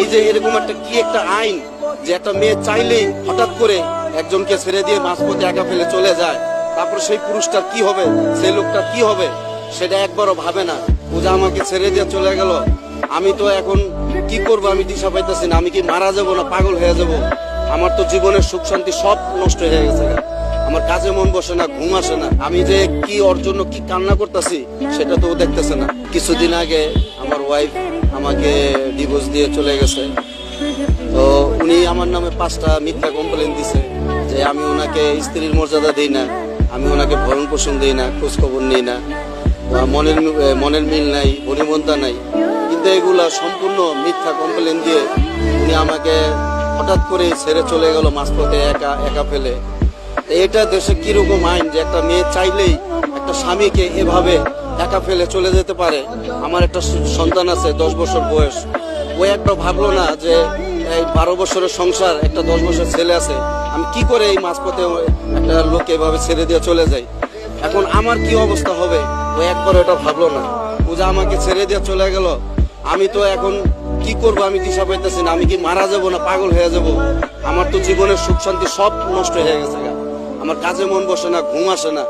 এই যে এরকম একটা কি একটা আইন যে একটা মেয়ে চাইলেই হঠাৎ করে একজনকে ছেড়ে দিয়ে মাঝপথে একা ফেলে চলে যায়, তারপর সেই পুরুষটার কি হবে, সেই লোকটা কি হবে, সেটা একবারও ভাবে না। ও যে আমাকে ছেড়ে দিয়ে চলে গেল, আমি তো এখন কি করব আমি দিশা পাইতেছি না, আমি কি মারা যাব না পাগল হয়ে যাব? আমার তো জীবনের সুখ শান্তি সব নষ্ট হয়ে গেছে আমার কাজে মন বসে না, ঘুম আসে না। আমি যে কি ওর জন্য কি কান্না করতেছি, সেটা তো ও দেখতেছে না। কিছুদিন আগে আমার ওয়াইফ আমাকে ডিভোর্স দিয়ে চলে গেছে। তো উনি আমার নামে পাঁচটা মিথ্যা কমপ্লেন দিছে যে আমি ওনাকে স্ত্রীর মর্যাদা দিই না, আমি ওনাকে ভরণ পোষণ দিই না খোঁজ খবর নিই না। মনের মনের মিল নাই, বনিবন্তা নাই। কিন্তু এগুলা সম্পূর্ণ মিথ্যা কমপ্লেন দিয়ে উনি আমাকে হঠাৎ করে ছেড়ে চলে গেল মাঝপথে একা একা ফেলে। এটা দেশে কীরকম আইন যে একটা মেয়ে চাইলেই একটা স্বামীকে এভাবে একা ফেলে চলে যেতে পারে? আমার একটা সন্তান আছে, দশ বছর বয়স। ও একটা ভাবলো না যে এই বারো বছরের সংসার, একটা দশ বছর ছেলে আছে, আমি কি করে এই মাঝপথে একটা লোক এভাবে ছেড়ে দিয়ে চলে যাই? এখন আমার কি অবস্থা হবে? ও একবার এটা ভাবলো না। ও আমাকে ছেড়ে দিয়ে চলে গেল, আমি তো এখন কি করব? আমি দিশা পাইতেছি না, আমি কি মারা যাব না পাগল হয়ে যাব? আমার তো জীবনের সুখ শান্তি সব নষ্ট হয়ে গেছে আমার কাজে মন বসে না, ঘুম আসে না।